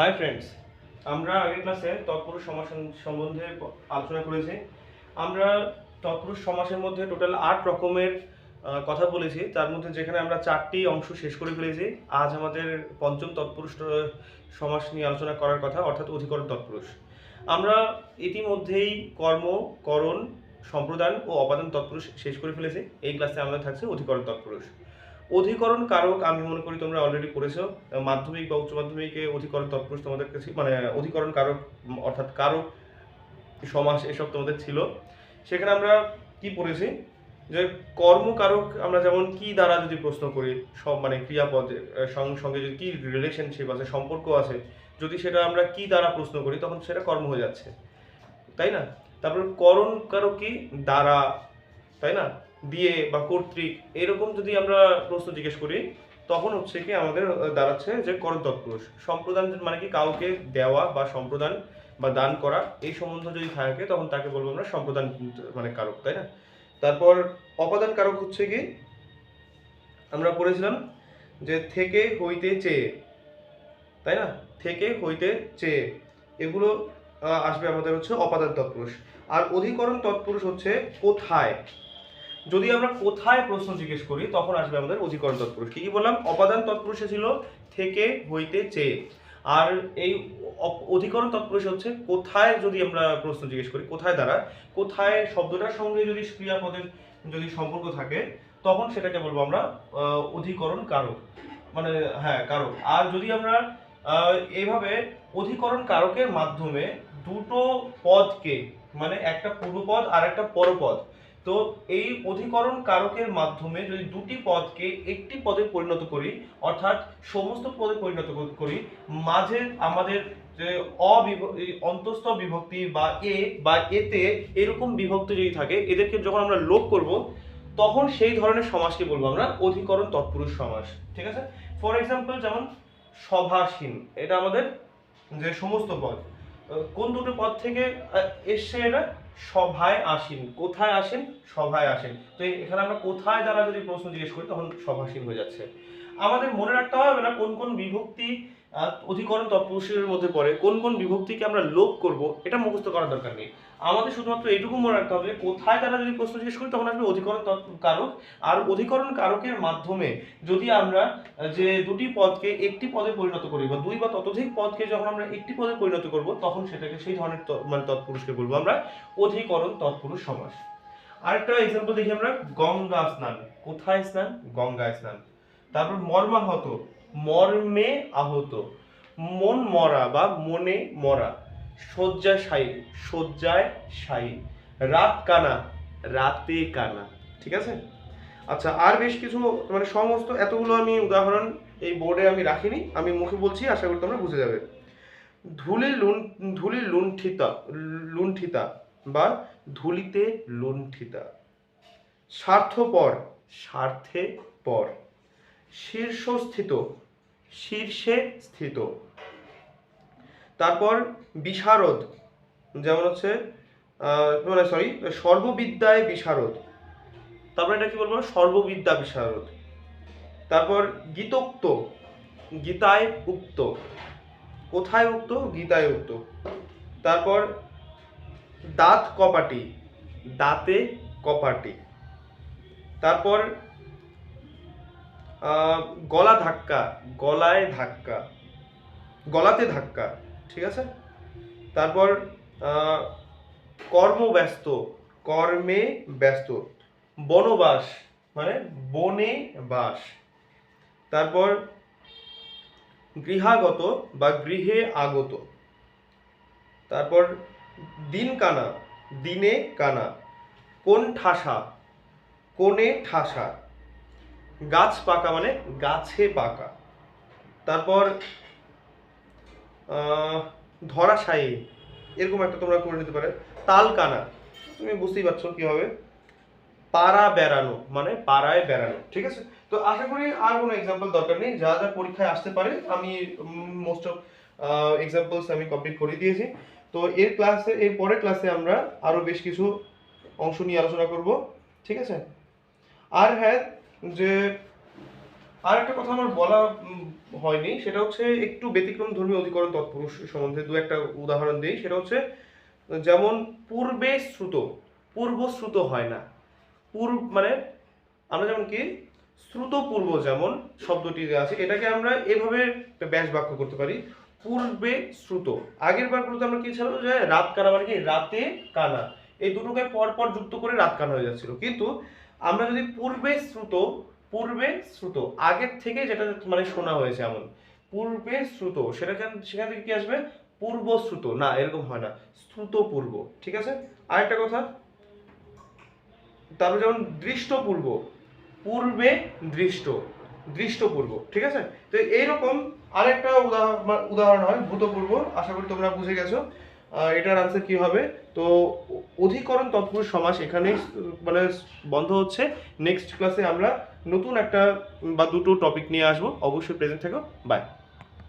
Hi friends আমরা আগের ক্লাসে তৎপুরুষ সমাস সম্বন্ধে আলোচনা করেছি। আমরা তৎপুরুষ সমাসের মধ্যে টোটাল আট রকমের কথা বলেছি। তার মধ্যে যেখানে আমরা চারটি অংশ শেষ করে ফেলেছি। আজ আমাদের পঞ্চম তৎপুরুষ সমাস নিয়ে আলোচনা করার কথা, অর্থাৎ অধিকরণ তৎপুরুষ। আমরা ইতিমধ্যেই কর্ম, করণ, সম্প্রদান ও অপাদান তৎপুরুষ শেষ করে ফেলেছি। এই ক্লাসে আমাদের থাকছে অধিকরণ তৎপুরুষ। অধিকরণ কারক আমি মনে করি তোমরা অলরেডি পড়েছো। মাধ্যমিক বা উচ্চ মাধ্যমিকে অধিকরণ তৎপুরুষ তোমাদের কাছে মানে অধিকরণ কারক, অর্থাৎ কারক, সমাস এসব তোমাদের ছিল। সেখানে আমরা কি পড়েছি? যে কর্মকারক আমরা যেমন কি দ্বারা যদি প্রশ্ন করি, সব মানে ক্রিয়াপদের সঙ্গে সঙ্গে যদি কি রিলেশনশিপ আছে, সম্পর্ক আছে, যদি সেটা আমরা কি দ্বারা প্রশ্ন করি, তখন সেটা কর্ম হয়ে যাচ্ছে। তাই না? তারপর করণ কারক কি? দ্বারা। তাই না? দিয়ে বা কর্তৃক এরকম যদি আমরা প্রশ্ন জিজ্ঞেস করি, তখন হচ্ছে কি আমাদের দাঁড়াচ্ছে যে করণ তৎপুরুষ। সম্প্রদান মানে কি কাউকে দেওয়া বা সম্প্রদান বা দান করা, এই সম্বন্ধ যদি থাকে, তখন তাকে বলব আমরা সম্প্রদান মানে কারক, তাই না? তারপর অপাদান কারক হচ্ছে কি? আমরা পড়েছিলাম যে থেকে হইতে চেয়ে, তাই না? থেকে হইতে চেয়ে, এগুলো আসবে আমাদের হচ্ছে অপাদান তৎপুরুষ। আর অধিকরণ তৎপুরুষ হচ্ছে কোথায়? যদি আমরা কোথায় প্রশ্ন জিজ্ঞেস করি, তখন আসবে আমাদের অধিকরণ তৎপুরুষ। কি বললাম? অপাদান তৎপুরুষে ছিল থেকে, হইতে, চেয়ে। আর এই অধিকরণ তৎপুরুষ হচ্ছে কোথায় যদি আমরা প্রশ্ন জিজ্ঞেস করি, কোথায় দ্বারা, কোথায় শব্দটার সঙ্গে যদি ক্রিয়াপদের যদি সম্পর্ক থাকে, তখন সেটাকে বলব আমরা অধিকরণ কারক। মানে হ্যাঁ কারক। আর যদি আমরা এইভাবে অধিকরণ কারকের মাধ্যমে দুটো পদকে মানে একটা পূর্বপদ আর একটা পরপদ তো এই অধিকরণ কারকের মাধ্যমে যদি দুটি পদকে একটি পদে পরিণত করি, অর্থাৎ সমস্ত পদে পরিণত করি, মাঝে আমাদের যে অবিভ বিভক্তি বা এ বা এতে এরকম বিভক্তি যদি থাকে, এদেরকে যখন আমরা লোপ করব, তখন সেই ধরনের সমাসকে বলব আমরা অধিকরণ তৎপুরুষ সমাস, ঠিক আছে? ফর এক্সাম্পল যেমন সভাসীন, এটা আমাদের যে সমস্ত পদ কোন দুটো পদ থেকে এসছে এটা? সভায় আসেন। কোথায় আসেন? সভায় আসেন। তো এখানে আমরা কোথায় দ্বারা যদি প্রশ্ন জিজ্ঞেস করি, তখন সভাসীন হয়ে যাচ্ছে। আমাদের মনে রাখতে হবে না কোন কোন বিভক্তি অধিকরণ তৎপুরুষের মধ্যে পড়ে, কোন কোন বিভক্তিকে আমরা লোপ করব, এটা মুখস্থ করার দরকার নেই। আমাদের শুধুমাত্র এইটুকু মনে রাখতে হবে, কোথায় তারা যদি প্রশ্ন জিজ্ঞেস করি, তখন আসবে অধিকরণ কারক। আর অধিকরণ কারকের মাধ্যমে যদি আমরা যে দুটি পদকে একটি পদে পরিণত করি বা দুই বা ততোধিক পদকে যখন আমরা একটি পদে পরিণত করব, তখন সেটাকে সেই ধরনের মানে তৎপুরুষকে বলব আমরা, অধিকরণ তৎপুরুষ সমাস। আরেকটা এক্সাম্পল দেখি আমরা, গঙ্গা স্নান। কোথায় স্নান? গঙ্গায় স্নান। তারপর মর্মাহত। মর্মে আহত। মন মরা বা মনে মরা। শয্যায় শায়ী শয্যায় শায়ী। রাত কানা, রাতে কানা, ঠিক আছে? আচ্ছা আর বেশ কিছু মানে সমস্ত এতগুলো আমি উদাহরণ এই বোর্ডে আমি রাখিনি, আমি মুখে বলছি, আশা করি তোমরা বুঝে যাবে। ধুলি লুন, ধুলি লুণ্ঠিতা লুণ্ঠিতা বা ধুলিতে লুণ্ঠিতা। স্বার্থপর, স্বার্থে পর। শীর্ষস্থিত, শীর্ষে স্থিত। তারপর বিশারদ, যেমন হচ্ছে মানে সরি সর্ববিদ্যায় বিশারদ। তারপর এটা কি বলব? সর্ববিদ্যা বিশারদ। তারপর গীতোক্ত, গীতায় উক্ত। কোথায় উক্ত? গীতায় উক্ত। তারপর দাঁত কপাটি, দাঁতে কপাটি। তারপর গলা ধাক্কা, গলায় ধাক্কা, গলাতে ধাক্কা। ঠিক আছে? তারপর কর্মব্যস্ত কর্মে ব্যস্ত, বনবাস মানে বনে বাস। তারপর, গৃহাগত বা গৃহে আগত। তারপর, দিন কানা, দিনে কানা, কোন ঠাসা, কোণে ঠাসা। গাছ পাকা মানে গাছে পাকা। তারপর ধরাশায়ী এরকম একটা তোমরা করে নিতে পারে। তাল কানা তুমি বুঝতেই পারছ কি হবে পাড়া বেড়ানো মানে পাড়ায় বেড়ানো, ঠিক আছে? তো আশা করি আর কোনো এক্সাম্পল দরকার নেই। যা যা পরীক্ষায় আসতে পারে, আমি মোস্ট অফ এক্সাম্পলস আমি কমপ্লিট করে দিয়েছি। তো এর ক্লাসে এর পরের ক্লাসে আমরা আরও বেশ কিছু অংশ নিয়ে আলোচনা করব, ঠিক আছে? আর হ্যাঁ যে আর একটা কথা আমার বলা হয়নি, সেটা হচ্ছে একটু ব্যতিক্রম ধর্মী অধিকরণ তৎপুরুষ সম্বন্ধে দু একটা উদাহরণ দিই, সেটা হচ্ছে, যেমন পূর্বে শ্রুত, পূর্ব শ্রুত হয় না। পূর্ব মানে আমরা যেমন কি, শ্রুত পূর্ব যেমন শব্দটি আছে, এটাকে আমরা এভাবে ব্যাস বাক্য করতে পারি, পূর্বে শ্রুত। আগের বারগুলোতে আমরা কি ছিল যে রাত কানা মানে কি, রাতে কানা। এই দুটোকে পর পর যুক্ত করে রাত কানা হয়ে যাচ্ছিল। কিন্তু আমরা যদি পূর্বে শ্রুত পূর্বে শ্রুত, আগের থেকে যেটা মানে শোনা হয়েছে এমন। পূর্বে শ্রুত সেটা সেখান থেকে কি আসবে? পূর্ব শ্রুত, না, এরকম হয় না। শ্রুত পূর্ব, ঠিক আছে? আরেকটা কথা, তারপর যেমন দৃষ্ট পূর্ব দৃষ্ট দৃষ্ট পূর্ব, ঠিক আছে? তো এইরকম আরেকটা উদাহরণ উদাহরণ হয় ভূতপূর্ব আশা করি তোমরা বুঝে গেছো। এটার আনসার কি হবে? তো অধিকরণ তৎপুরুষ সমাস এখানেই মানে বন্ধ হচ্ছে। নেক্সট ক্লাসে আমরা নতুন একটা বা দুটো টপিক নিয়ে আসব। অবশ্যই প্রেজেন্ট থেকো। বাই